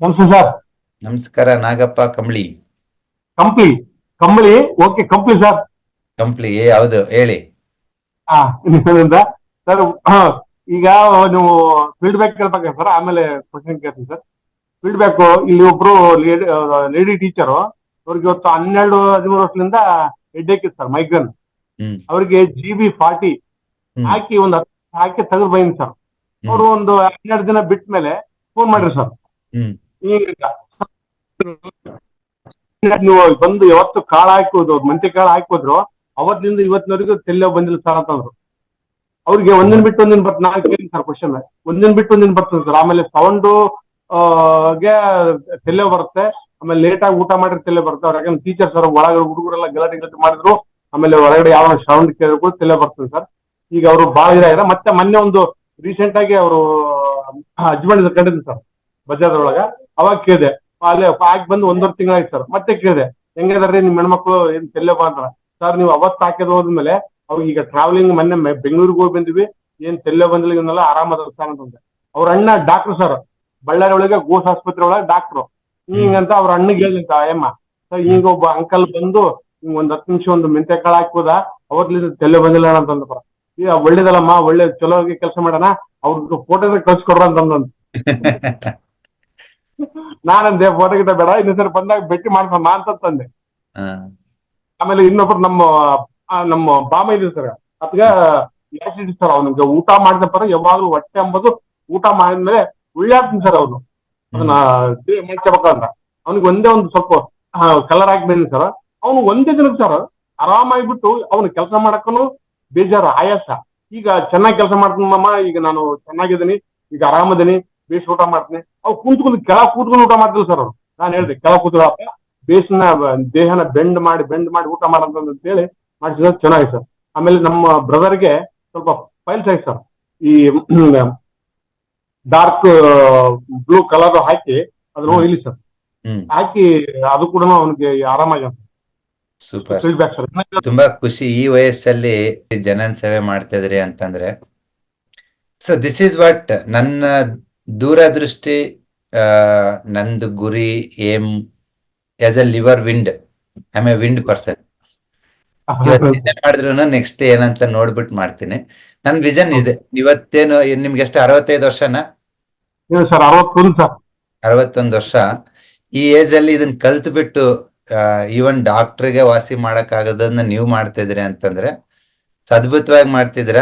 ನಮಸ್ತೆ ಸರ್ ನಮಸ್ಕಾರ ನಾಗಪ್ಪ ಕಂಬಳಿ. ಕಂಪ್ಲಿ ಕಂಬಳಿ ಓಕೆ ಕಂಪ್ಲಿ ಸರ್ ಕಂಪ್ಲಿ ಯಾವ್ದು ಹೇಳಿ. ಹಾ ಸರ್ ಈಗ ನೀವು ಫೀಡ್ಬ್ಯಾಕ್ ಕೇಳ್ಬೇಕು ಸರ್ ಆಮೇಲೆ ಕ್ವಶನ್ ಕೇಳ್ತೀನಿ ಸರ್ ಫೀಡ್ಬ್ಯಾಕ್ ಇಲ್ಲಿ ಒಬ್ರು ಲೇಡಿ ಟೀಚರು ಅವ್ರಿಗೆ ಇವತ್ತು ಹನ್ನೆರಡು ಹದಿಮೂರು ವರ್ಷದಿಂದ ಹೆಡ್ ಇತ್ತು ಸರ್ ಮೈಗ್ರೇನ್ ಹ್ಮ್. ಅವ್ರಿಗೆ ಜಿ ಬಿ ಫಾರ್ಟಿ ಹಾಕಿ ಒಂದು ಹತ್ತು ಹಾಕಿ ತೆಗೆದು ಬೈನ್ ಸರ್. ಅವರು ಒಂದು ಹನ್ನೆರಡು ದಿನ ಬಿಟ್ಟ ಮೇಲೆ ಫೋನ್ ಮಾಡ್ರಿ ಸರ್ ಹ್ಮ್. ನೀವು ಬಂದು ಯಾವತ್ತು ಕಾಳು ಹಾಕೋದು ಮಂತೆ ಕಾಳು ಹಾಕೋದ್ರು ಅವತ್ತಿನಿಂದ ಇವತ್ತಿನವರೆಗೂ ತೆಲ್ಲ ಬಂದಿಲ್ಲ ಸರ್ ಅಂತಂದ್ರು ಅವ್ರಿಗೆ ಒಂದಿನ ಬಿಟ್ಟು ಒಂದಿನ ಬರ್ತ ನಾನು ಕೇಳಿ ಸರ್ ಕ್ವಶನ್ ಒಂದಿನ ಬಿಟ್ಟು ಒಂದಿನ ಬರ್ತದೆ ಸರ್ ಆಮೇಲೆ ಸೌಂಡು ಗೆ ತೆಲ್ಲೆ ಬರುತ್ತೆ, ಆಮೇಲೆ ಲೇಟ್ ಆಗಿ ಊಟ ಮಾಡಿದ್ರೆ ತೆಲ್ಲೆ ಬರುತ್ತೆ. ಅವ್ರ ಯಾಕಂದ್ರೆ ಟೀಚರ್ ಸರ್ ಒಳಗಡೆ ಹುಡುಗರೆಲ್ಲ ಗಲಾಟೆ ಗಲಾಟೆ ಮಾಡಿದ್ರು, ಆಮೇಲೆ ಹೊರಗಡೆ ಯಾವ ಸೌಂಡ್ ಕೇಳಿದ್ರು ತೆಲ್ಲೆ ಬರ್ತದೆ ಸರ್ ಈಗ ಅವರು ಬಾಳ ಇದಾಗಿದೆ ಮತ್ತೆ ಮೊನ್ನೆ ಒಂದು ರೀಸೆಂಟ್ ಆಗಿ ಅವರು ಅಜ್ಮಂಡ್ ಕಂಡಿದ್ರು ಸರ್ ಬಜಾರ್ದೊಳಗ ಅವಾಗ ಕೇಳಿದೆ ಅಲ್ಲಿ ಹಾಕಿ ಬಂದು ಒಂದೂವರೆ ತಿಂಗಳಾಯ್ತು ಸರ್ ಮತ್ತೆ ಕೇಳಿದೆ ಹೆಂಗದಾರ್ರಿ ನಿಮ್ಮ ಹೆಣ್ಮಕ್ಳು, ಏನ್ ತೆಲ್ಲೆ ಬಾ ಅಂತಾರ. ಸರ್ ನೀವು ಅವತ್ತು ಹಾಕಿದ್ ಹೋದ್ಮೇಲೆ, ಅವ್ರು ಈಗ ಟ್ರಾವೆಲಿಂಗ್ ಮೊನ್ನೆ ಬೆಂಗಳೂರಿಗೆ ಹೋಗಿ ಬಂದಿವಿ. ಏನ್ ತೆಲ್ಲೆ ಬಂದಿಲ್ಲ, ಇವನ್ನೆಲ್ಲ ಆರಾಮದ ಸರ್ ಅಂತಂದೆ. ಅವ್ರ ಅಣ್ಣ ಡಾಕ್ಟರ್ ಸರ್ ಬಳ್ಳಾರಿ ಒಳಗೆ ಗೋಸ್ ಆಸ್ಪತ್ರೆ ಒಳಗೆ ಡಾಕ್ಟ್ರು ಹಿಂಗಂತ ಅವ್ರ ಅಣ್ಣಗೆ ಹೇಳಿದಂತ ಅಯ್ಯಮ್ಮ ಸರ್ ಈಗ ಒಬ್ಬ ಅಂಕಲ್ ಬಂದು ಹಿಂಗ್ ಒಂದ್ ಹತ್ತು ನಿಮಿಷ ಒಂದು ಮೆಂತೆ ಕಾಳು ಹಾಕೋದ ಅವತ್ಲಿಂದ ತೆಲ್ಲೆ ಬಂದಿಲ್ಲ ಅಂತಂದ್ರ ಈಗ ಒಳ್ಳೇದಲ್ಲಮ್ಮ, ಒಳ್ಳೆ, ಚಲೋ ಕೆಲಸ ಮಾಡೋಣ ಅವ್ರ ಫೋಟೋ ಕಳ್ಸಿಕೊಡ್ರ ಅಂತಂದಂತ ನಾನಂದೆ ಫೋಟೋ ಗಿಟ ಬೇಡ ಇನ್ನೊಂದ್ಸರಿ ಬಂದಾಗ ಭೇಟಿ ಮಾಡ್ಸೋಣ ಅಂತಂದೆ ತಂದೆ. ಆಮೇಲೆ ಇನ್ನೊಬ್ರು ನಮ್ಮ ಆ, ನಮ್ಮ ಬಾಮ ಇದೆ ಸರ್. ಅದ್ಗ ಆಸಿಡ್ ಸರ್ ಅವ್ನಿಗೆ ಊಟ ಮಾಡಿದ ಪರ ಯಾವಾಗ್ಲೂ ಹೊಟ್ಟೆ ಎಂಬುದು ಊಟ ಮಾಡಿದ್ಮೇಲೆ ಉಳ್ಳಾಡ್ತೀನಿ ಸರ್ ಅವನು. ಅದನ್ನ ಮಾಡ್ಕೋಬೇಕಂದ್ರ ಅವ್ನಿಗೆ ಒಂದೇ ಒಂದು ಸ್ವಲ್ಪ ಕಲರ್ ಹಾಕಿ ಬಂದಿನಿ ಸರ್. ಅವನು ಒಂದೇ ದಿನಕ್ಕೆ ಸರ್ ಆರಾಮಾಗ್ಬಿಟ್ಟು ಅವನು ಕೆಲಸ ಮಾಡಕ್ಕೂ ಬೇಜಾರು ಆಯಾಸ. ಈಗ ಚೆನ್ನಾಗಿ ಕೆಲಸ ಮಾಡ್ತೀನಿ ಮಾಮ ಈಗ ನಾನು ಚೆನ್ನಾಗಿದ್ದೀನಿ ಈಗ ಆರಾಮದೀನಿ. ಬೇಸ್ ಊಟ ಮಾಡ್ತೀನಿ. ಅವ್ ಕುಂತ್ಕೊಂಡು ಕೆಳ ಕೂತ್ಕೊಂಡು ಊಟ ಮಾಡ್ತಿಲ್ಲ ಸರ್ ಅವ್ರು. ನಾನು ಹೇಳ್ದೆ ಕೆಳ ಕೂತ್ಕೊಳಪ್ಪ ಬೇಸ್ನ ದೇಹನ ಬೆಂಡ್ ಮಾಡಿ ಬೆಂಡ್ ಮಾಡಿ ಊಟ ಮಾಡಂತ ಹೇಳಿ ಮಾಡಿಸಿದ್ರೆ. ಚೆನ್ನಾಗಿ ಸರ್. ಆಮೇಲೆ ನಮ್ಮ ಬ್ರದರ್ಗೆ ಸ್ವಲ್ಪ ಫೈಲ್ಸ್ ಆಯ್ತು ಸರ್. ಈ ಡಾರ್ಕ್ ಬ್ಲೂ ಕಲರ್ ಹಾಕಿ ಅದನ್ನ ಇಲ್ಲಿ ಸರ್. ಹಾಕಿ ಅದು ಕೂಡ ಅವನಿಗೆ ಆರಾಮಾಗಿ ಸೂಪರ್ ತುಂಬಾ ಖುಷಿ ಈ ವಯಸ್ಸಲ್ಲಿ ಜನನ್ ಸೇವೆ ಮಾಡ್ತಾ ಇದ್ರಿ ಅಂತಂದ್ರೆ. ಸೊ ದಿಸ್ ಈಸ್ ವಾಟ್ ನನ್ನ ದೂರದೃಷ್ಟಿ ನಂದು ಗುರಿ aim as a lever wind I a wind person ಮಾಡಿದ್ರು ನೆಕ್ಸ್ಟ್ ಏನಂತ ನೋಡ್ಬಿಟ್ಟು ಮಾಡ್ತೀನಿ. ನನ್ ವಿಷನ್ ಇದೆ. ಇವತ್ತೇನು ನಿಮ್ಗೆ ಎಷ್ಟು ಅರವತ್ತೈದು ವರ್ಷನಾ? ಅರವತ್ತೊಂದು ವರ್ಷ. ಈ ಏಜ್ ಅಲ್ಲಿ ಇದನ್ನ ಕಲ್ತ್ ಬಿಟ್ಟು ಈವನ್ ಡಾಕ್ಟರ್ಗೆ ವಾಸಿ ಮಾಡಕ್ ಆಗದನ್ನ ನೀವು ಮಾಡ್ತಿದ್ರಿ ಅಂತಂದ್ರೆ ಅದ್ಭುತವಾಗಿ ಮಾಡ್ತಿದ್ರ